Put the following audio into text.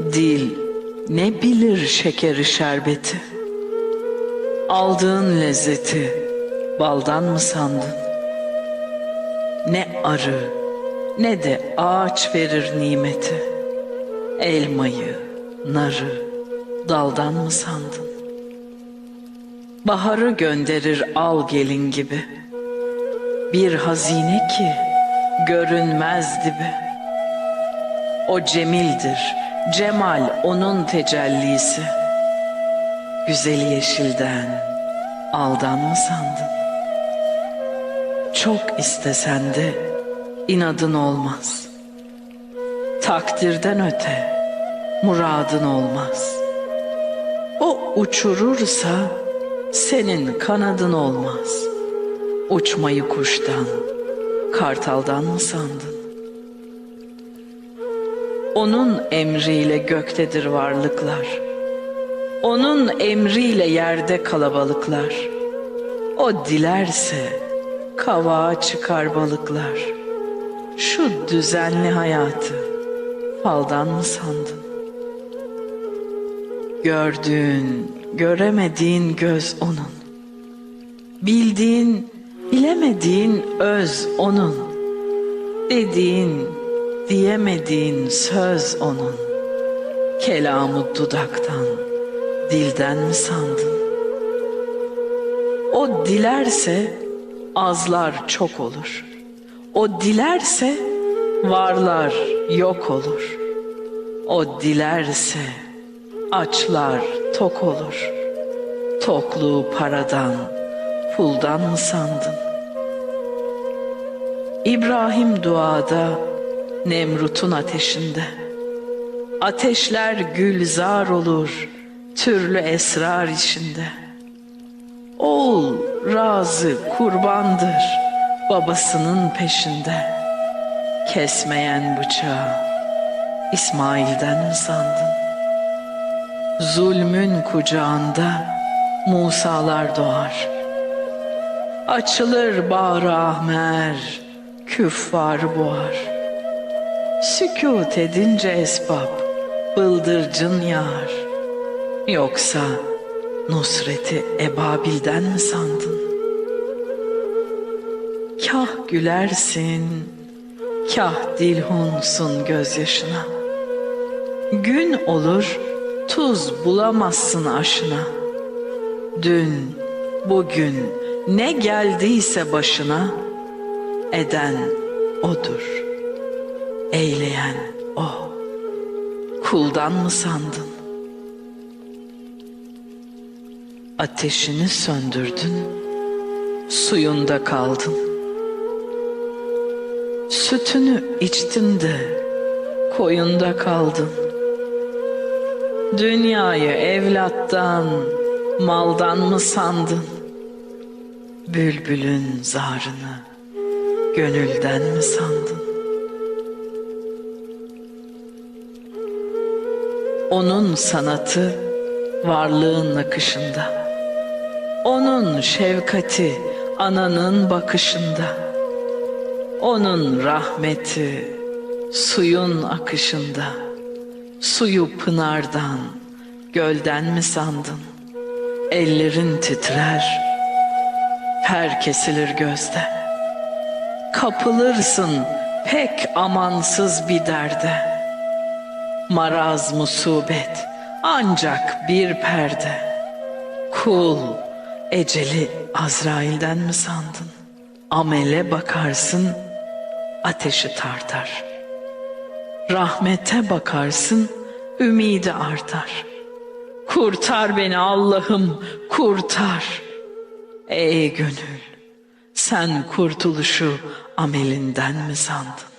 Dil ne bilir şekeri şerbeti? Aldığın lezzeti baldan mı sandın? Ne arı ne de ağaç verir nimeti. Elmayı, narı daldan mı sandın? Baharı gönderir al gelin gibi. Bir hazine ki görünmez dibi. O cemildir, cemal onun tecellisi. Güzeli yeşilden aldan mı sandın? Çok istesen de inadın olmaz. Takdirden öte muradın olmaz. O uçurursa senin kanadın olmaz. Uçmayı kuştan, kartaldan mı sandın? Onun emriyle göktedir varlıklar. Onun emriyle yerde kalabalıklar. O dilerse kavağa çıkar balıklar. Şu düzenli hayatı faldan mı sandın? Gördüğün, göremediğin göz onun. Bildiğin, bilemediğin öz onun. Dediğin, diyemediğin söz onun. Kelamı dudaktan, dilden mi sandın? O dilerse azlar çok olur. O dilerse varlar yok olur. O dilerse açlar tok olur. Tokluğu paradan, puldan mı sandın? İbrahim duada Nemrut'un ateşinde. Ateşler gülzar olur, türlü esrar içinde. Oğul razı kurbandır, babasının peşinde. Kesmeyen bıçağı İsmail'den mi sandın? Zulmün kucağında Musalar doğar. Açılır bağrı ahmer, küffar boğar. Sükut edince esbab, bıldırcın yağar. Yoksa Nusret'i Ebabil'den mi sandın? Kah gülersin, kah dilhunsun gözyaşına. Gün olur, tuz bulamazsın aşına. Dün, bugün ne geldiyse başına, eden odur, eyleyen o. Kuldan mı sandın? Ateşini söndürdün, suyunda kaldın. Sütünü içtin de koyunda kaldın. Dünyayı evlattan, maldan mı sandın? Bülbülün zarını gönülden mi sandın? Onun sanatı varlığın akışında. Onun şefkati ananın bakışında. Onun rahmeti suyun akışında. Suyu pınardan, gölden mi sandın? Ellerin titrer, her kesilir gözde. Kapılırsın pek amansız bir derde. Maraz musibet ancak bir perde. Kul eceli Azrail'den mi sandın? Amele bakarsın ateşi tartar. Rahmete bakarsın ümidi artar. Kurtar beni Allah'ım kurtar. Ey gönül sen kurtuluşu amelinden mi sandın?